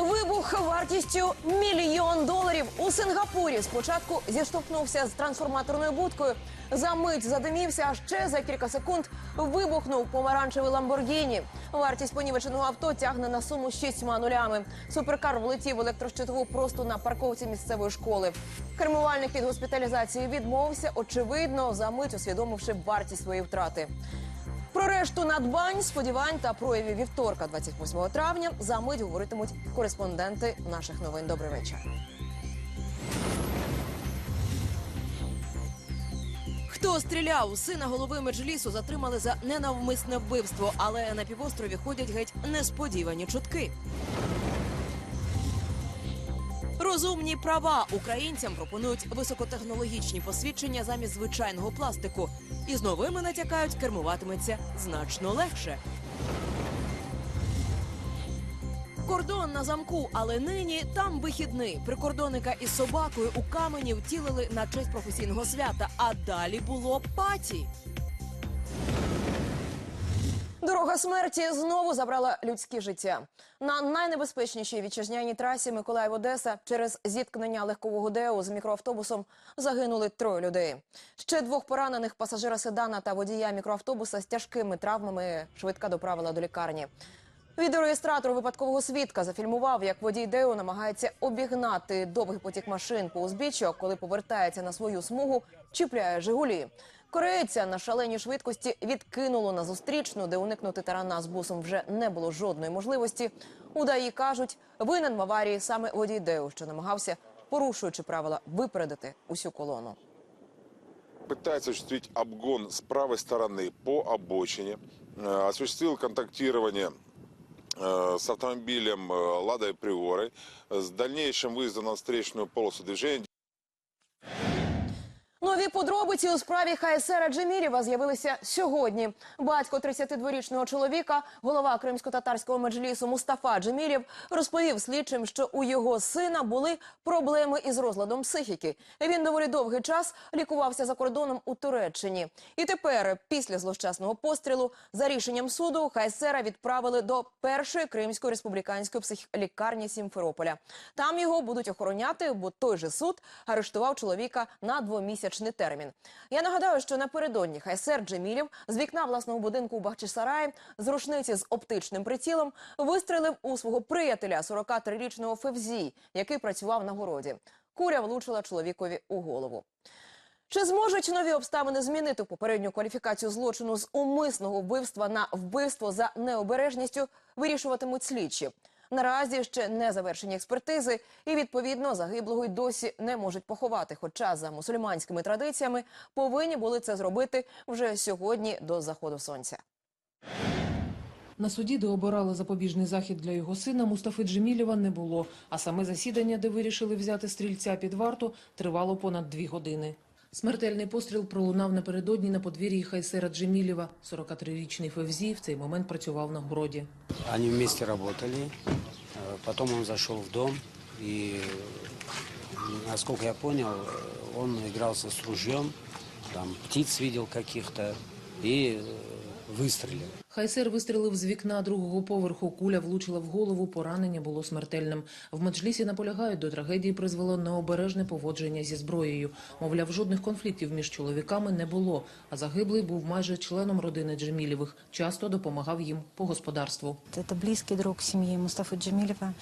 Вибух вартістю мільйон доларів у Сингапурі. Спочатку зіштовхнувся з трансформаторною будкою. За мить задимівся, а ще за кілька секунд вибухнув помаранчевий Ламборгіні. Вартість понівеченого авто тягне на суму шістьма нулями. Суперкар влетів в електрощитову просто на парковці місцевої школи. Кермувальник від госпіталізації відмовився, очевидно, за мить усвідомивши вартість своєї втрати. Про решту надбань, сподівань та проявів вівторка, 28 травня, за мить говоритимуть кореспонденти наших новин. Добрий вечір. Хто стріляв? Сина голови меджлісу затримали за ненавмисне вбивство, але на півострові ходять геть несподівані чутки. Розумні права українцям пропонують високотехнологічні посвідчення замість звичайного пластику. І з новими натякають, кермуватиметься значно легше. Кордон на замку, але нині там вихідний. Прикордонника із собакою у камені втілили на честь професійного свята. А далі було паті. Дорога смерті знову забрала людське життя. На найнебезпечнішій вітчизняній трасі Миколаїв-Одеса через зіткнення легкового ДЕУ з мікроавтобусом загинули троє людей. Ще двох поранених пасажира седана та водія мікроавтобуса з тяжкими травмами швидка доправила до лікарні. Відеореєстратор випадкового свідка зафільмував, як водій Део намагається обігнати довгий потік машин по узбіччю, коли повертається на свою смугу, чіпляє Жигулі. Корейця на шаленій швидкості відкинуло на зустрічну, де уникнути тарана з бусом вже не було жодної можливості. У ДАІ кажуть, винен в аварії саме водій Део, що намагався, порушуючи правила, випередити усю колону. пытается осуществить обгон с правой стороны по обочине, э, осуществил контактирование э, с автомобилем э, «Лада Приоры» с дальнейшим выездом на встречную полосу движения. Нові подробиці у справі Хайсера Джемірєва з'явилися сьогодні. Батько 32-річного чоловіка, голова кримсько-татарського меджлісу Мустафа Джемірєв, розповів слідчим, що у його сина були проблеми із розладом психіки. Він доволі довгий час лікувався за кордоном у Туреччині. І тепер, після злощасного пострілу, за рішенням суду Хайсера відправили до першої кримської республіканської психлікарні Сімферополя. Там його будуть охороняти, бо той же суд арештував чоловіка на двомісячний термін. Я нагадаю, що напередодні Хайсер Джемілів з вікна власного будинку у Бахчисараї з рушниці з оптичним прицілом вистрелив у свого приятеля 43-річного Февзі, який працював на городі. Куря влучила чоловікові у голову. Чи зможуть нові обставини змінити попередню кваліфікацію злочину з умисного вбивства на вбивство за необережністю, вирішуватимуть слідчі. Наразі ще не завершені експертизи, і відповідно загиблого й досі не можуть поховати. Хоча за мусульманськими традиціями повинні були це зробити вже сьогодні до заходу сонця. На суді, де обирали запобіжний захід для його сина, Мустафи Джемілєва не було. А саме засідання, де вирішили взяти стрільця під варту, тривало понад дві години. Смертельний постріл пролунав напередодні на подвір'ї Хайсера Джемілєва. 43-річний Февзі в цей момент працював на городі. Они вместе работали. Э, Потом он зашел в дом и, э, насколько я понял, э, он игрался с ружьем, там птиц видел каких-то и э, выстрелил. Хайсер вистрілив з вікна другого поверху. Куля влучила в голову. Поранення було смертельним. В меджлісі наполягають, до трагедії призвело необережне поводження зі зброєю. Мовляв, жодних конфліктів між чоловіками не було. А загиблий був майже членом родини Джемілєвих. Часто допомагав їм по господарству. Это близкий друг семьи Мустафы Джамилева.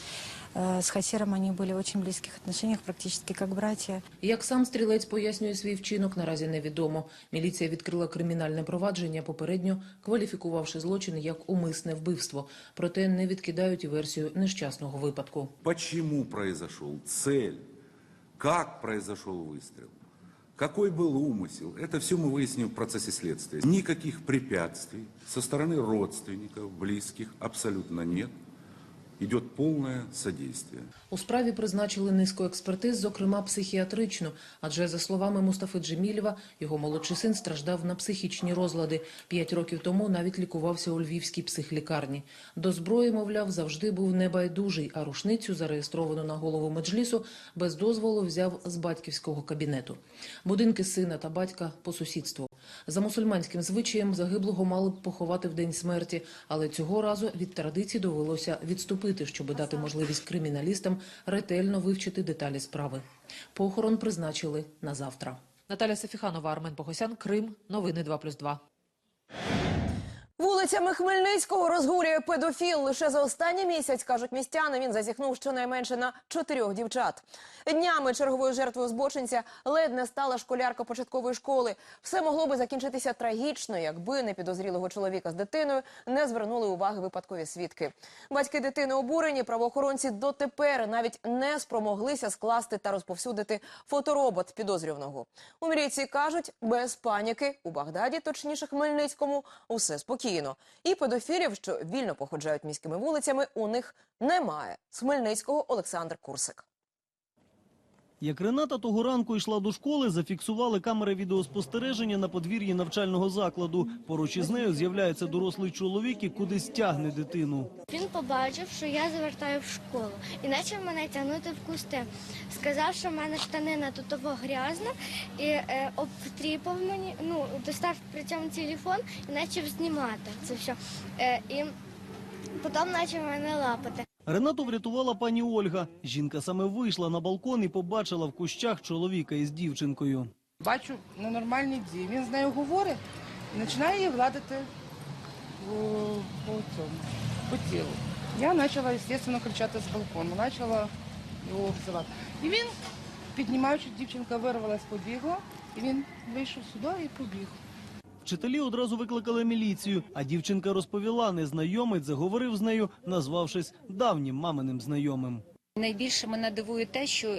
Э, С Хасиром они были в очень близких отношениях, практически как братья. Як сам стрілець пояснює свій вчинок, наразі невідомо. Міліція відкрила кримінальне провадження, попередньо кваліфікувавши злочин як умисне вбивство. Проте не відкидають і версію нещасного випадку. Почему произошел, цель, как произошел выстрел, какой был умысел. Это все мы выясним в процессе следствия. Никаких препятствий со стороны родственников, близких абсолютно нет. Идет полное содействие. У справі призначили низку експертиз, зокрема психіатричну. Адже, за словами Мустафи Джемілєва, його молодший син страждав на психічні розлади. П'ять років тому навіть лікувався у львівській психлікарні. До зброї, мовляв, завжди був небайдужий, а рушницю, зареєстровану на голову меджлісу, без дозволу взяв з батьківського кабінету. Будинки сина та батька по сусідству. За мусульманським звичаєм загиблого мали б поховати в день смерті, але цього разу від традиції довелося відступити. Допити, щоб дати можливість криміналістам ретельно вивчити деталі справи. Похорон призначили на завтра. Наталя Сафіханова, Армен Богосян, Крим. Новини 2+,2. Вулицями Хмельницького розгулює педофіл. Лише за останній місяць, кажуть містяни, він зазіхнув щонайменше на чотирьох дівчат. Днями черговою жертвою збочинця ледь не стала школярка початкової школи. Все могло би закінчитися трагічно, якби непідозрілого чоловіка з дитиною не звернули уваги випадкові свідки. Батьки дитини обурені, правоохоронці дотепер навіть не спромоглися скласти та розповсюдити фоторобот підозрюваного. У міліції кажуть, без паніки у Багдаді, точніше Хмельницькому, усе спокійно. І педофілів, що вільно походжають міськими вулицями, у них немає. З Хмельницького Олександр Курсик. Як Рената того ранку йшла до школи, зафіксували камери відеоспостереження на подвір'ї навчального закладу. Поруч із нею з'являється дорослий чоловік і кудись тягне дитину. Він побачив, що я завертаю в школу і почав мене тягнути в кусти. Сказав, що в мене штанина тут грязна, і е, обтріпав мені, ну, достав при цьому телефон і почав знімати це все. Е, і потім почав мене лапати. Ренату врятувала пані Ольга. Жінка саме вийшла на балкон і побачила в кущах чоловіка із дівчинкою. Бачу ненормальні дії. Він з нею говорить і починає її гладити по, цьому, по тілу. Я почала, звісно, кричати з балкону, почала його обзивати. І він, піднімаючи, дівчинка вирвалась, побігла, і він вийшов сюди і побіг. Вчителі одразу викликали міліцію, а дівчинка розповіла, незнайомець заговорив з нею, назвавшись давнім маминим знайомим. Найбільше мене дивує те, що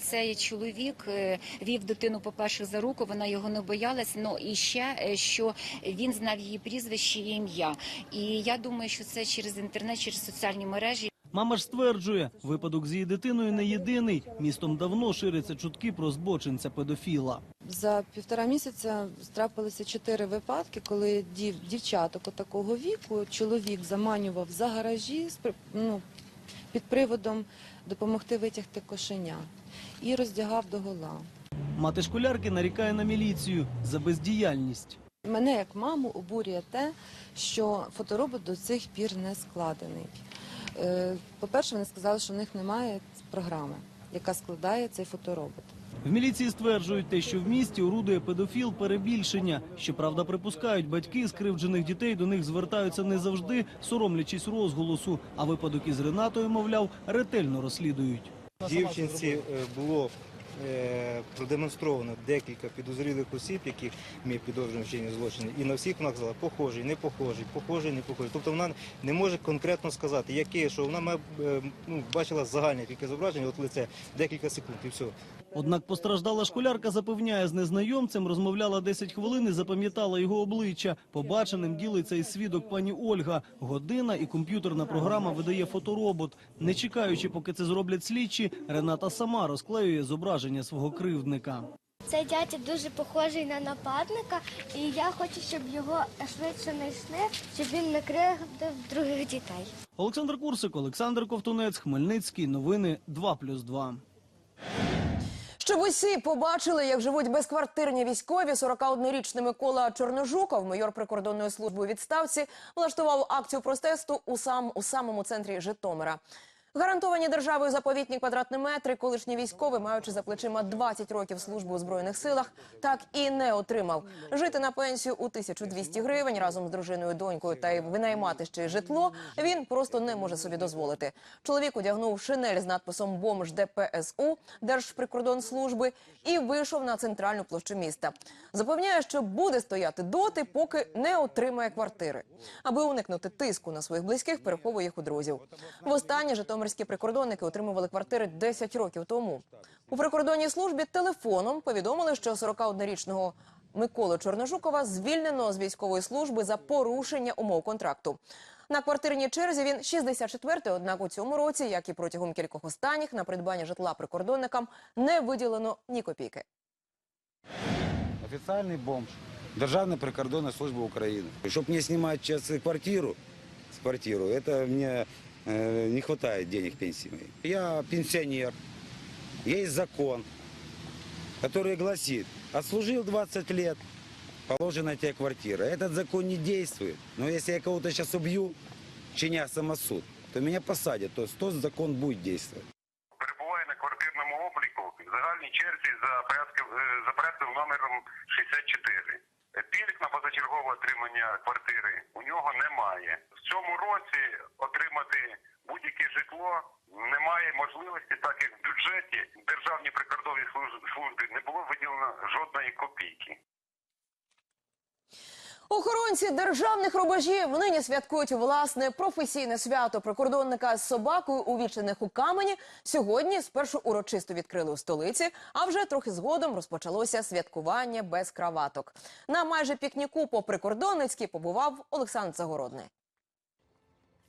цей чоловік е, вів дитину, по-перше, за руку, вона його не боялась. Ну і ще е, що він знав її прізвище і ім'я. І я думаю, що це через інтернет, через соціальні мережі. Мама ж стверджує, випадок з її дитиною не єдиний. Містом давно ширяться чутки про збочинця педофіла. За півтора місяця трапилися чотири випадки, коли дів, дівчаток такого віку чоловік заманював за гаражі з при- ну, під приводом допомогти витягти кошеня і роздягав догола. Мати школярки нарікає на міліцію за бездіяльність. Мене як маму обурює те, що фоторобот до цих пір не складений. Е, По-перше, вони сказали, що в них немає програми, яка складає цей фоторобот. В міліції стверджують те, що в місті орудує педофіл перебільшення. Щоправда, припускають, батьки скривджених дітей до них звертаються не завжди, соромлячись розголосу. А випадок із Ренатою, мовляв, ретельно розслідують. Дівчинці е, було продемонстровано декілька підозрілих осіб, яких ми підозрюємо в вчиненні злочину, і на всіх вона казала похожий, не похожий, похожий, не похожий. Тобто вона не може конкретно сказати, яке, що вона має, е, ну, бачила загальне тільки зображення, от лице, декілька секунд і все. Однак постраждала школярка запевняє, з незнайомцем розмовляла 10 хвилин і запам'ятала його обличчя. Побаченим ділиться із свідок пані Ольга. Година і комп'ютерна програма видає фоторобот. Не чекаючи, поки це зроблять слідчі, Рената сама розклеює зображення свого кривдника. Цей дядя дуже похожий на нападника, і я хочу, щоб його швидше знайшли, щоб він не кривдив других дітей. Олександр Курсик, Олександр Ковтунець, Хмельницький. Новини 2+,2. Щоб усі побачили, як живуть безквартирні військові, 41-річний Микола Чорножуков, майор прикордонної служби у відставці, влаштував акцію протесту у сам у самому центрі Житомира. Гарантовані державою заповітні квадратні метри, колишній військовий, маючи за плечима 20 років служби у збройних силах, так і не отримав. Жити на пенсію у 1200 гривень разом з дружиною, донькою та й винаймати ще й житло. Він просто не може собі дозволити. Чоловік одягнув шинель з надписом «Бомж ДПСУ» Держприкордонслужби і вийшов на центральну площу міста. Запевняє, що буде стояти доти, поки не отримає квартири. Аби уникнути тиску на своїх близьких, переховує їх у друзів. Востаннє житомирські прикордонники отримували квартири 10 років тому. У прикордонній службі телефоном повідомили, що 41-річного Миколи Чорножукова звільнено з військової служби за порушення умов контракту. На квартирній черзі він 64-й, однак у цьому році, як і протягом кількох останніх, на придбання житла прикордонникам не виділено ні копійки. Офіційний бомж Державної прикордонної служби України. Щоб мені знімати квартиру, з квартиру, це мені не вистачає денег пенсійної. Я пенсіонер, є закон, який гласит, отслужил 20 лет, положена тебе квартира. Этот закон не действует, но если я кого-то сейчас убью, чиня самосуд, то меня посадят. То есть тот закон будет действовать. перебуває на квартирному обліку в загальній черзі за порядком, е, за порядком номером 64. Пільг на позачергове отримання квартири у нього немає. В цьому році отримати будь-яке житло немає можливості, так як в бюджеті Державній прикордонній служ- службі не було виділено жодної копійки. Охоронці державних рубежів нині святкують власне професійне свято прикордонника з собакою, увічених у камені. Сьогодні спершу урочисто відкрили у столиці, а вже трохи згодом розпочалося святкування без краваток. На майже пікніку по прикордонницьки побував Олександр Загородний.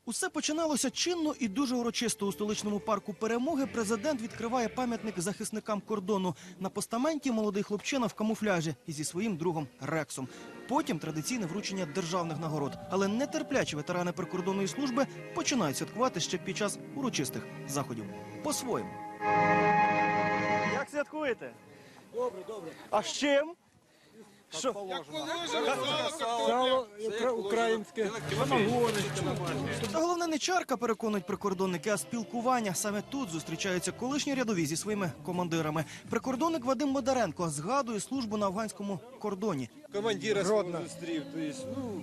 Усе починалося чинно і дуже урочисто. У столичному парку перемоги президент відкриває пам'ятник захисникам кордону. На постаменті молодий хлопчина в камуфляжі і зі своїм другом Рексом. Потім традиційне вручення державних нагород. Але нетерплячі ветерани прикордонної служби починають святкувати ще під час урочистих заходів. По-своєму. Як святкуєте? Добре, добре. А з чим? Що? Сало українське, Та головне не чарка, переконують прикордонники, а спілкування. Саме тут зустрічаються колишні рядові зі своїми командирами. Прикордонник Вадим Модаренко згадує службу на афганському кордоні. командира свого зустрів. Тобто, ну,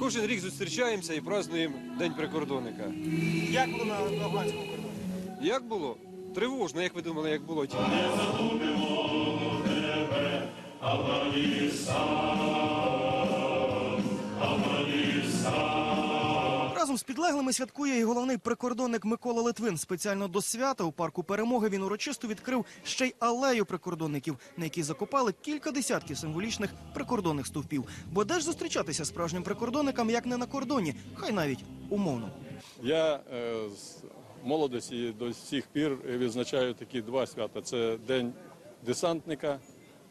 кожен рік зустрічаємося і празднуємо День прикордонника. Як було на афганському кордоні? Як було? Тривожно, як ви думали, як було? Разом з підлеглими святкує і головний прикордонник Микола Литвин. Спеціально до свята у парку перемоги він урочисто відкрив ще й алею прикордонників, на якій закопали кілька десятків символічних прикордонних стовпів. Бо де ж зустрічатися справжнім прикордонникам, як не на кордоні, хай навіть умовно. Я е, з молодості до сих пір відзначаю такі два свята: це День десантника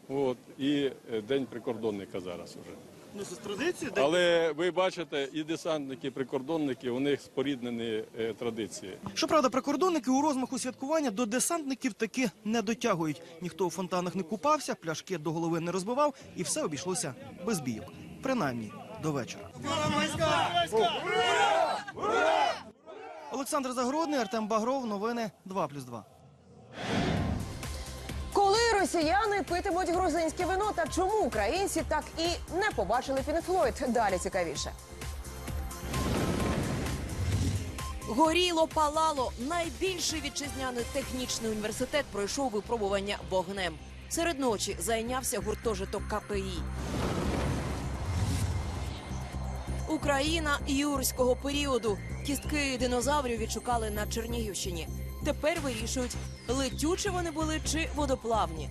от, і е, День прикордонника зараз уже. Ну, з традиції, Але ви бачите, і десантники, і прикордонники, у них споріднені е, традиції. Щоправда, прикордонники у розмаху святкування до десантників таки не дотягують. Ніхто у фонтанах не купався, пляшки до голови не розбивав, і все обійшлося без бійок. Принаймні до вечора. Олександр Загородний, Артем Багров. Новини 2+,2. Росіяни питимуть грузинське вино та чому українці так і не побачили Флойд? Далі цікавіше. Горіло, палало. Найбільший вітчизняний технічний університет пройшов випробування вогнем. Серед ночі зайнявся гуртожиток КПІ. Україна юрського періоду. Кістки динозаврів відшукали на Чернігівщині. Тепер вирішують, летючі вони були чи водоплавні.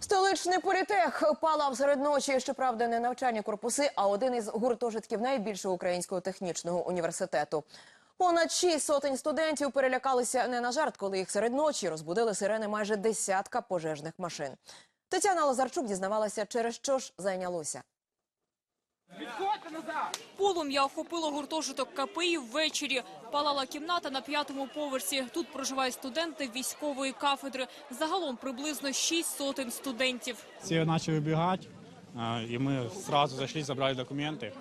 Столичний політех палав серед ночі. Щоправда, не навчальні корпуси, а один із гуртожитків найбільшого українського технічного університету. Понад шість сотень студентів перелякалися не на жарт, коли їх серед ночі розбудили сирени майже десятка пожежних машин. Тетяна Лазарчук дізнавалася, через що ж зайнялося. Полум'я охопило гуртожиток КПІ ввечері. Палала кімната на п'ятому поверсі. Тут проживають студенти військової кафедри. Загалом приблизно шість сотень студентів. Всі почали убегать, і ми одразу зайшли, забрали документы,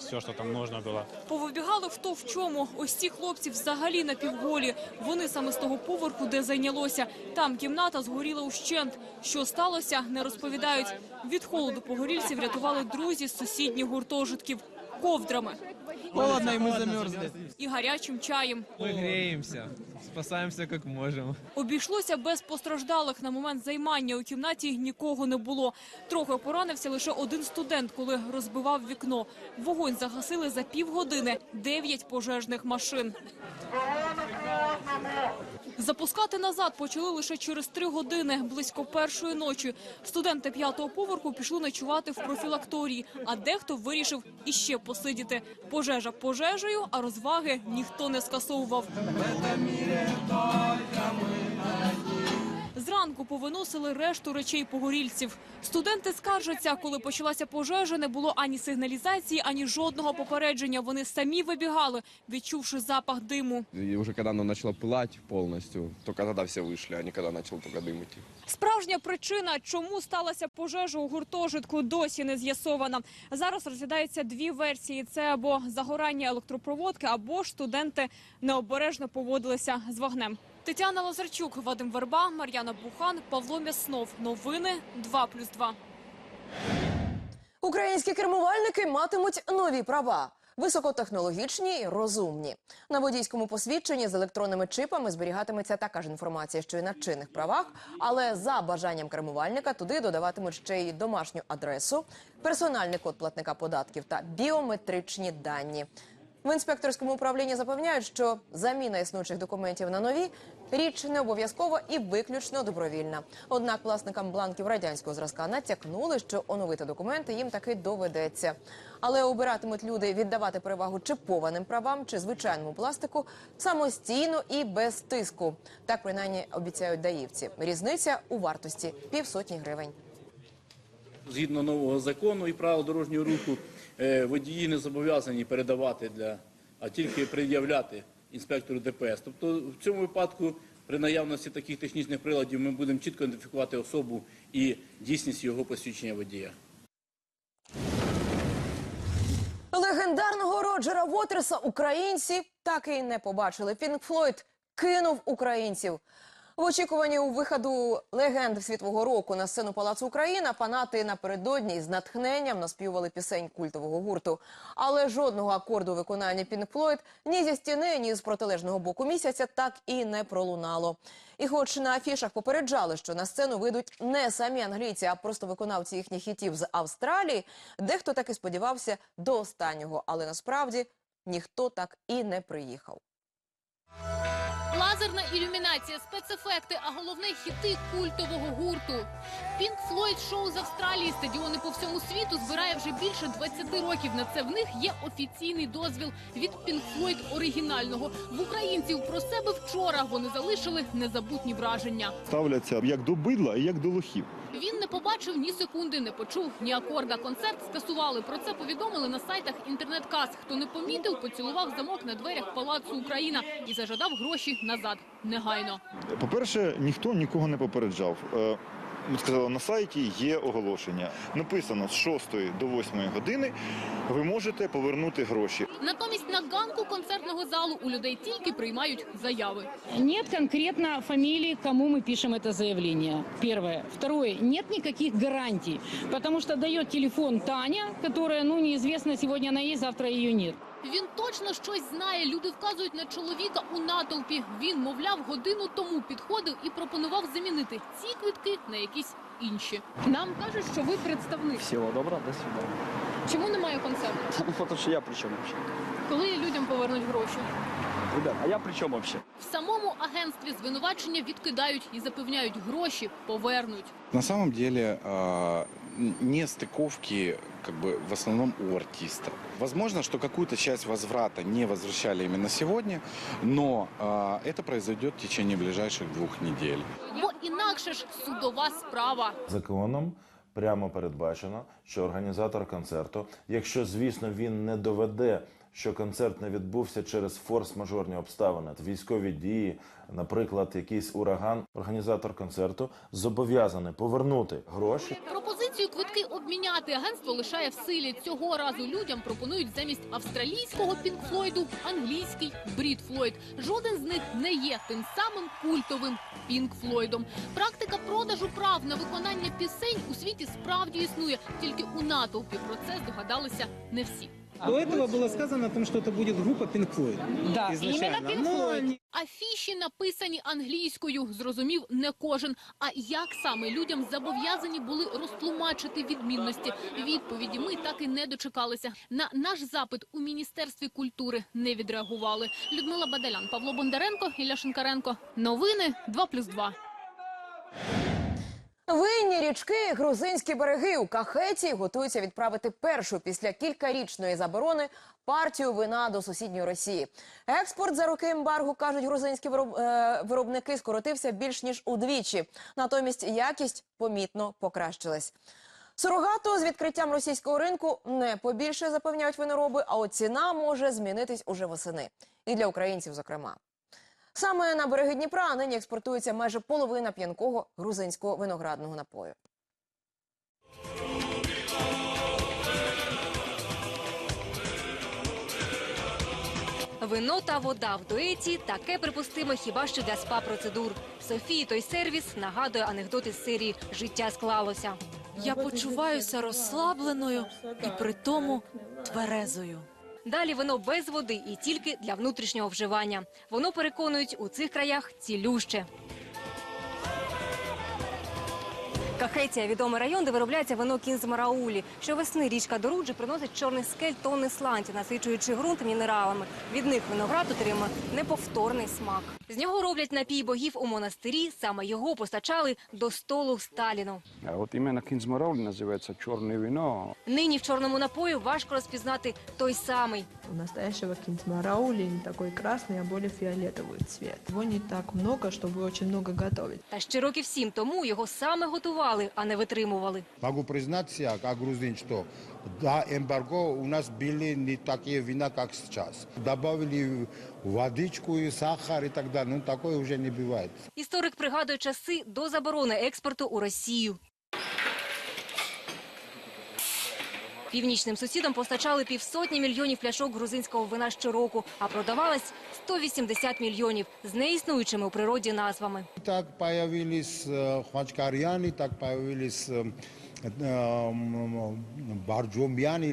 все, що там можна було. Повибігали хто в чому. Ось ці хлопці взагалі на півголі. Вони саме з того поверху, де зайнялося. Там кімната згоріла ущент. Що сталося, не розповідають. Від холоду погорільців рятували друзі з сусідніх гуртожитків ковдрами Холодно, и мы замерзли. і гарячим чаєм. Мы греемся, спасаемся как можем. Обійшлося без постраждалих. На момент займання у кімнаті нікого не було. Трохи поранився лише один студент, коли розбивав вікно. Вогонь загасили за півгодини. Дев'ять пожежних машин. Запускати назад почали лише через три години, близько першої ночі. Студенти п'ятого поверху пішли ночувати в профілакторії, а дехто вирішив іще посидіти. Пожежа пожежею, а розваги ніхто не скасовував. Зранку ранку повиносили решту речей погорільців. Студенти скаржаться, коли почалася пожежа, не було ані сигналізації, ані жодного попередження. Вони самі вибігали, відчувши запах диму. И уже когда оно начало пылать полностью, только тогда все вышли, а не когда начал только дым идти. Справжня причина, чому сталася пожежа у гуртожитку, досі не з'ясована. Зараз розглядаються дві версії: це або загорання електропроводки, або ж студенти необережно поводилися з вогнем. Тетяна Лазарчук, Вадим Верба, Мар'яна Бухан, Павло Мяснов. Новини 2+,2. Українські кермувальники матимуть нові права. Високотехнологічні і розумні на водійському посвідченні з електронними чипами зберігатиметься така ж інформація, що і на чинних правах, але за бажанням кермувальника туди додаватимуть ще й домашню адресу, персональний код платника податків та біометричні дані. В інспекторському управлінні запевняють, що заміна існуючих документів на нові річ не обов'язкова і виключно добровільна. Однак власникам бланків радянського зразка натякнули, що оновити документи їм таки доведеться. Але обиратимуть люди віддавати перевагу чипованим правам чи звичайному пластику самостійно і без тиску. Так принаймні обіцяють даївці. Різниця у вартості півсотні гривень. Згідно нового закону і правил дорожнього руху, е, водії не зобов'язані передавати для, а тільки пред'являти інспектору ДПС. Тобто в цьому випадку при наявності таких технічних приладів ми будемо чітко ідентифікувати особу і дійсність його посвідчення водія. Легендарного Роджера Вотерса українці так і не побачили. Пінк Флойд кинув українців. В очікуванні у виходу легенд світового року на сцену Палацу Україна фанати напередодні з натхненням наспівали пісень культового гурту. Але жодного акорду виконання Пінк Флойд ні зі стіни, ні з протилежного боку місяця так і не пролунало. І хоч на афішах попереджали, що на сцену вийдуть не самі англійці, а просто виконавці їхніх хітів з Австралії, дехто таки сподівався до останнього, але насправді ніхто так і не приїхав. Лазерна ілюмінація, спецефекти, а головне хіти культового гурту. Пінк Флойд шоу з Австралії, стадіони по всьому світу збирає вже більше 20 років. На це в них є офіційний дозвіл від Пінк Флойд оригінального. В українців про себе вчора вони залишили незабутні враження. ставляться як до бидла і як до лохів. Він не побачив ні секунди, не почув ні акорда. Концерт скасували. Про це повідомили на сайтах інтернет-кас. Хто не помітив, поцілував замок на дверях Палацу Україна і зажадав гроші назад негайно. По-перше, ніхто нікого не попереджав. Е, Ми сказали, на сайті є оголошення. Написано з 6 до 8 години ви можете повернути гроші. Натомість на ганку концертного залу у людей тільки приймають заяви. Нет конкретно фамилии, кому мы пишем это заявление. Первое. Второе. Нет никаких гарантий, потому что дает телефон Таня, которая, ну, неизвестно, сегодня она есть, завтра ее нет. Він точно щось знає. Люди вказують на чоловіка у натовпі. Він, мовляв, годину тому підходив і пропонував замінити ці квитки на якісь інші. Нам кажуть, що ви представник. Всего доброго, до свидания. Чому немає концерту? Ну, Потому что я при чем вообще? Коли людям повернуть гроші? Ребят, а я при чем вообще? В самому агентстві звинувачення відкидають і запевняють, гроші повернуть. На самом деле нестыковки как бы в основном у артиста. Возможно, что какую-то часть возврата не возвращали именно сегодня, но э, это произойдет в течение ближайших двух недель. Бо інакше ж судова справа. Законом прямо передбачено, що організатор концерту, якщо звісно він не доведе, що концерт не відбувся через форс-мажорні обставини, військові дії, наприклад, якийсь ураган, організатор концерту зобов'язаний повернути гроші. Пропозицію квитки обміняти агентство лишає в силі. Цього разу людям пропонують замість австралійського Пінк Флойду англійський Брід Флойд. Жоден з них не є тим самим культовим Пінк Флойдом. Практика продажу прав на виконання пісень у світі справді існує. Тільки у натовпі про це здогадалися не всі. До этого было сказано о том, что это будет группа Pink Floyd. Да, изначально. именно Pink Но Floyd. они- Афіші написані англійською, зрозумів не кожен. А як саме людям зобов'язані були розтлумачити відмінності? Відповіді ми так і не дочекалися. На наш запит у міністерстві культури не відреагували. Людмила Бадалян, Павло Бондаренко, Ілля Шинкаренко. Новини 2+,2. Винні річки, грузинські береги у Кахеті готуються відправити першу після кількарічної заборони партію вина до сусідньої Росії. Експорт за роки ембаргу, кажуть грузинські е, виробники, скоротився більш ніж удвічі. Натомість якість помітно покращилась. Сурогату з відкриттям російського ринку не побільше запевняють винороби, а от ціна може змінитись уже восени. І для українців, зокрема. Саме на береги Дніпра нині експортується майже половина п'янкого грузинського виноградного напою. Вино та вода в дуеті таке припустимо хіба що для спа-процедур. Софії той сервіс нагадує анекдот із серії Життя склалося. Я почуваюся розслабленою і при тому тверезою. Далі вино без води і тільки для внутрішнього вживання. Воно переконують у цих краях цілюще. Кахетія – відомий район, де виробляється вино кінзмараулі. Щовесни річка Доруджі приносить чорний скель тонни сланті, насичуючи ґрунт мінералами. Від них виноград отримує неповторний смак. З нього роблять напій богів у монастирі. Саме його постачали до столу Сталіну. А от іменно кінзмарауль називається чорне вино. Нині в чорному напою важко розпізнати той самий. У настоящего кинтмараули не такой красный, а более фиолетовый цвет. Его не так много, чтобы очень много готовить. Та ще років сім тому його саме готували, а не витримували. Могу признаться, как грузин, что до эмбарго у нас были не такие вина, как сейчас. Добавили водичку, и сахар и так далее. Ну, такое уже не бывает. Історик пригадує часи до заборони експорту у Росію. Північним сусідам постачали півсотні мільйонів пляшок грузинського вина щороку, а продавалось 180 мільйонів з неіснуючими у природі назвами. Так появились э, хвачкарьяны, так появились э, э, барджумьяны.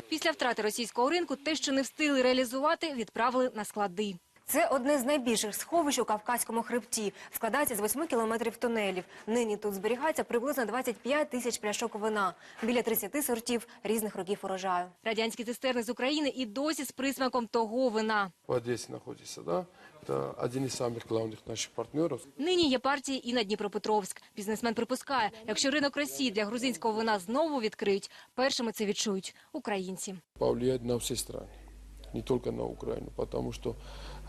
Після втрати російського ринку те, що не встигли реалізувати, відправили на склади. Це одне з найбільших сховищ у Кавказькому хребті. Складається з 8 кілометрів тунелів. Нині тут зберігається приблизно 25 тисяч пляшок вина, біля 30 сортів різних років урожаю. Радянські цистерни з України і досі з присмаком того вина. в Одессе находится, да? Это один из самых главных наших партнеров. Нині є партії і на Дніпропетровськ. Бізнесмен припускає, якщо ринок Росії для грузинського вина знову відкриють, першими це відчують українці. Повлияет на все страны, не только на Украину, потому что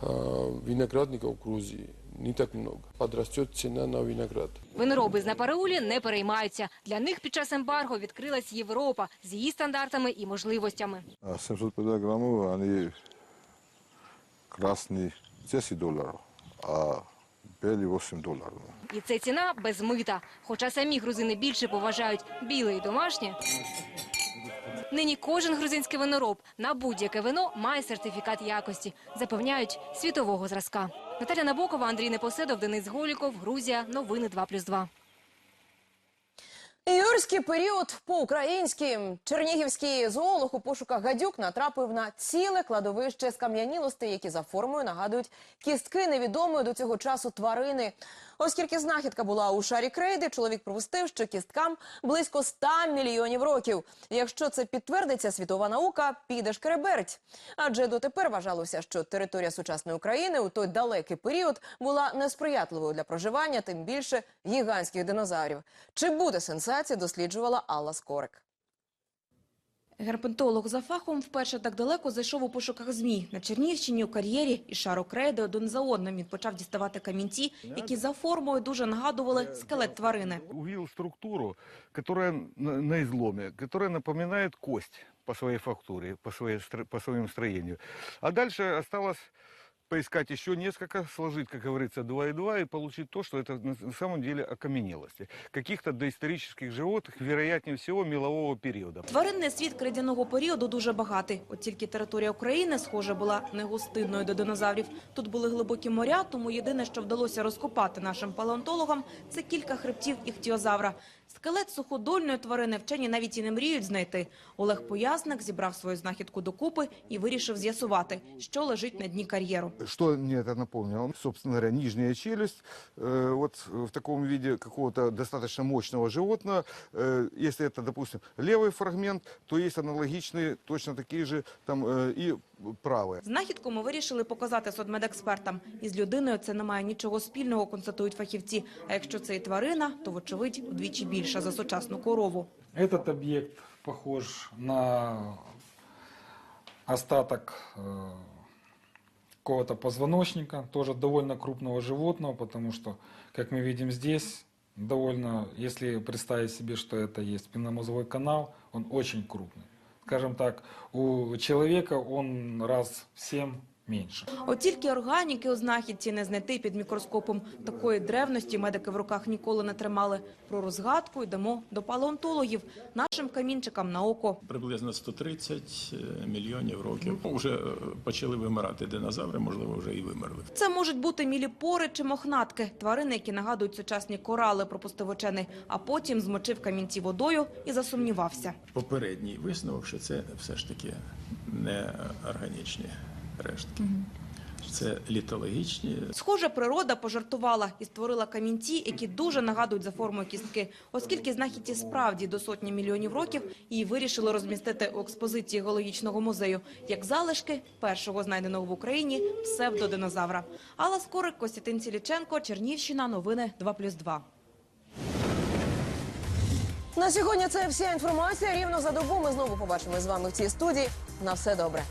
э, виноградников в Грузии не так много. Подрастет цена на виноград. Винороби з Напараулі не переймаються. Для них під час ембарго відкрилась Європа з її стандартами і можливостями. А 750 граммов, они красный 10 долларов, а белый 8 долларов. І це ціна без мита. Хоча самі грузини більше поважають біле і домашнє. Нині кожен грузинський винороб на будь-яке вино має сертифікат якості, запевняють світового зразка. Наталя Набокова, Андрій Непоседов, Денис Голіков, Грузія. Новини 2+,2. Юрський період по-українськи. Чернігівський зоолог у пошуках гадюк натрапив на ціле кладовище скам'янілостей, які за формою нагадують кістки невідомої до цього часу тварини. Оскільки знахідка була у шарі крейди, чоловік припустив, що кісткам близько 100 мільйонів років. Якщо це підтвердиться, світова наука піде шкереберть. Адже дотепер вважалося, що територія сучасної України у той далекий період була несприятливою для проживання, тим більше гігантських динозаврів. Чи буде сенсація, досліджувала Алла Скорик. Герпентолог за фахом вперше так далеко зайшов у пошуках змій. На Чернігівщині у кар'єрі і шару крейди один за одним він почав діставати камінці, які за формою дуже нагадували скелет тварини. увидел структуру, которая на, на изломе, которая напоминает кость по своей фактуре, по, своей, стро- по своему строению. А дальше осталось поискать еще несколько, сложить, как говорится, два и два и получить то, что это на самом деле окаменелости. Каких-то доисторических животных, вероятнее всего, мелового периода. Тваринний світ крейдяного періоду дуже багатий. От тільки територія України, схоже, була не гостинною до динозаврів. Тут були глибокі моря, тому єдине, що вдалося розкопати нашим палеонтологам, це кілька хребтів іхтіозавра. Скелет суходольної тварини вчені навіть і не мріють знайти. Олег Поясник зібрав свою знахідку докупи і вирішив з'ясувати, що лежить на дні кар'єру. Что мне это напомнило? Собственно говоря, нижняя челюсть, э, вот в таком виде какого-то достаточно мощного животного. Э, если это, допустим, левый фрагмент, то есть аналогичные, точно такие же там э, и правые. Знахідку ми вирішили показати судмедекспертам. Із людиною це не має нічого спільного, констатують фахівці. А якщо це і тварина, то, вочевидь, удвічі більше. Більша за сучасну корову. Этот объект похож на остаток э, какого-то позвоночника, тоже довольно крупного животного, потому что, как мы видим здесь, довольно, если представить себе, что это есть спинномозговой канал, он очень крупный. Скажем так, у человека он раз в 7 меньше. От тільки органіки у знахідці не знайти під мікроскопом. Такої древності медики в руках ніколи не тримали. Про розгадку йдемо до палеонтологів. Нашим камінчикам на око. Приблизно 130 мільйонів років. Вже е, почали вимирати динозаври, можливо, вже і вимерли. Це можуть бути міліпори чи мохнатки, тварини, які нагадують сучасні корали, пропустив учений, а потім змочив камінці водою і засумнівався. Попередній висновок, що це все ж таки не органічні рештки. Це літологічні. Схоже, природа пожартувала і створила камінці, які дуже нагадують за формою кістки. Оскільки знахідці справді до сотні мільйонів років, її вирішили розмістити у експозиції геологічного музею як залишки першого знайденого в Україні псевдодинозавра. Алла Скорик, Костянтин Ціліченко, Чернівщина, новини 2+,2. На сьогодні це вся інформація. Рівно за добу ми знову побачимо з вами в цій студії. На все добре.